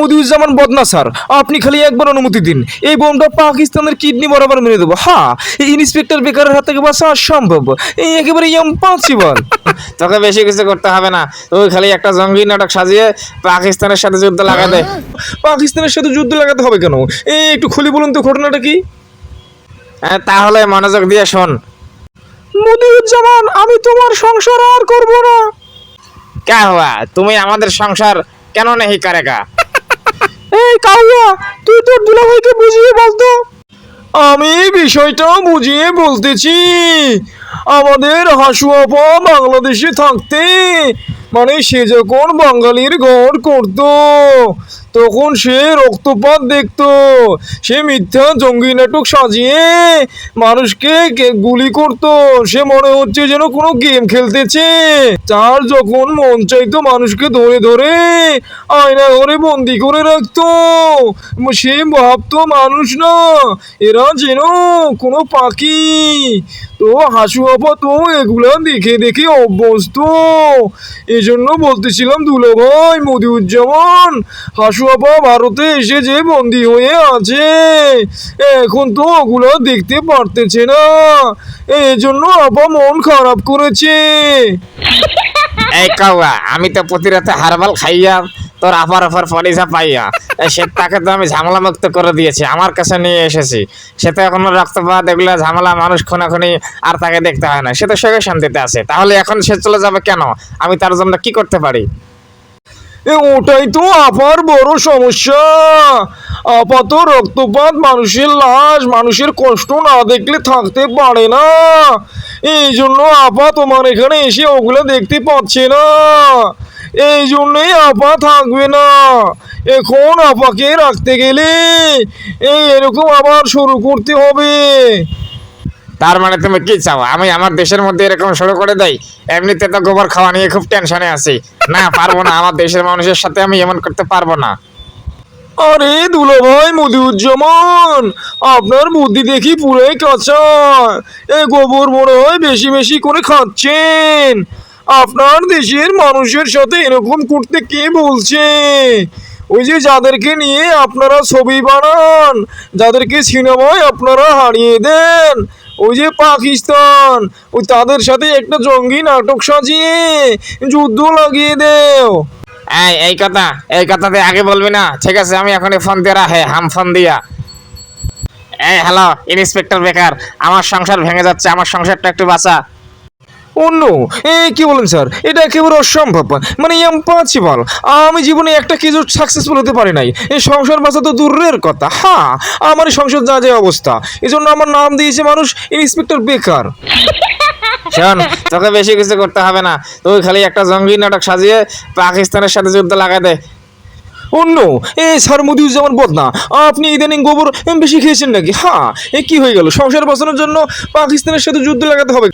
মুদিউজ্জামান বদনা স্যার। আপনি খালি একবার অনুমতি দিন। এই বোমটা পাকিস্তানের কিডনি বরাবর মেরে দেবো। হ্যাঁ এই ইন্সপেক্টর বেকারের হাত থেকে বাঁচা অসম্ভব এই একেবারে ইম্পসিবল তোকে বেশি কিছু করতে হবে না। তুই খালি একটা জঙ্গি নাটক সাজিয়ে পাকিস্তানের সাথে যুদ্ধ লাগা দে। পাকিস্তানের সাথে যুদ্ধ লাগাতে হবে কেন? এই একটু খুলি বলুন তো ঘটনাটা কি? হ্যাঁ, তাহলে মনোযোগ দিয়ে শোন। মুদিউজ্জামান আমি তোমার সংসার আর করব না। কে হুয়া তুমি আমাদের সংসার কেন নেই করেগা? এই, কাউয়া, তুই তোর দুলাভাইকে বুঝিয়ে বলতো আমি বিষয়টা বুঝিয়ে বলতেছি। আমাদের হাসুয়াপা বাংলাদেশে থাকতে মানে সে যখন বাঙালির ঘর করত তখন সে রক্তপাত দেখতো। সে মিথ্যা জঙ্গি নাটক সাজিয়ে মানুষকে গুলি করত। সে মনে হচ্ছে যেন কোনো গেম খেলতেছে। তার যখন মন চাইতো মানুষকে ধরে ধরে আয়না ঘরে বন্দি করে রাখতো। সে ভাবতো মানুষ না, এরা যেন কোনো পাখি। তো, হাসু আপা তো এগুলা দেখে দেখে অভ্যস্ত। এজন্য বলতেছিলাম দুলো ভাই মদিউজ্জামান, হাসু আপা ভারতে এসে যে বন্দি হয়ে আছে, এখন তো ওগুলো দেখতে পারতেছে না। এজন্য আপা মন খারাপ করেছে। এই আমি তো প্রতি রাতে হারবাল খাইয়া তোর আপার আপার পরিচা পাইয়া সে তাকে তো আমি ঝামেলা মুক্ত করে দিয়েছি, আমার কাছে নিয়ে এসেছি। সে তো এখন রক্তপাত এগুলো ঝামেলা, মানুষ খুনাখুনি আর তাকে দেখতে হয় না। সে তো সুখে শান্তিতে আছে। তাহলে এখন সে চলে যাবে কেন? আমি তার জন্য কি করতে পারি? ওটাই তো আপার বড় সমস্যা। আপাত রক্তপাত, মানুষের লাশ, মানুষের কষ্ট না দেখলে থাকতে পারে না। এই জন্য আপা তোমার এখানে এসে ওগুলো দেখতে পাচ্ছে না। এই জন্যই আপা থাকবে না। এখন আপাকে রাখতে গেলে এই এরকম আবার শুরু করতে হবে। তার মানে তুমি কি চাও? আমি আমার দেশের মধ্যে এরকম শুরু করে দেই? এমনিতে তো গোবর খাওয়া নিয়ে খুব টেনশনে আছি। না পারব না। আমার দেশের মানুষের সাথে আমি এমন করতে পারব না। আরে দুলো ভাই মদিউজ্জামান আপনার বুদ্ধি দেখি পুরোই কাঁচা। এই গোবর মনে হয় বেশি বেশি করে খাচ্ছেন। আপনার দেশের মানুষের সাথে এরকম করতে কে বলছে? ওই যে যাদেরকে নিয়ে আপনারা ছবি বানান, যাদেরকে সিনেমায় আপনারা হারিয়ে দেন, ওই যে পাকিস্তান, ওই তাদের সাথে একটা জঙ্গি নাটক সাজিয়ে যুদ্ধ লাগিয়ে দেও। এই এই কথা, এই কথাতে আগে বলবি না, ঠিক আছে, আমি এখনই ফোন দিয়ে রাখে, হাম ফোন দিয়া। এই হ্যালো ইন্সপেক্টর বেকার, আমার সংসার ভেঙে যাচ্ছে, আমার সংসারটা একটু বাঁচা। অন্য এ কি বলেন স্যার? এটা একেবারে অসম্ভব। মানে ইম্পসিবল আমি জীবনে একটা কিছু সাকসেসফুল হতে পারি নাই। এই সংসার বাঁচা তো দূরের কথা। হ্যাঁ আমার সংসার যা যে অবস্থা। এই জন্য আমার নাম দিয়েছে মানুষ ইন্সপেক্টর বেকার। শোন তোকে বেশি কিছু করতে হবে না। তুই খালি একটা জঙ্গি নাটক সাজিয়ে পাকিস্তানের সাথে যুদ্ধ লাগা দে। অন্য এ স্যার মদিউজ্জামান বদনা আপনি ইদানিং গোবর বেশি খেয়েছেন নাকি? হ্যাঁ এ কি হয়ে গেল? সংসার বাঁচানোর জন্য পাকিস্তানের সাথে যুদ্ধ লাগাতে হবে।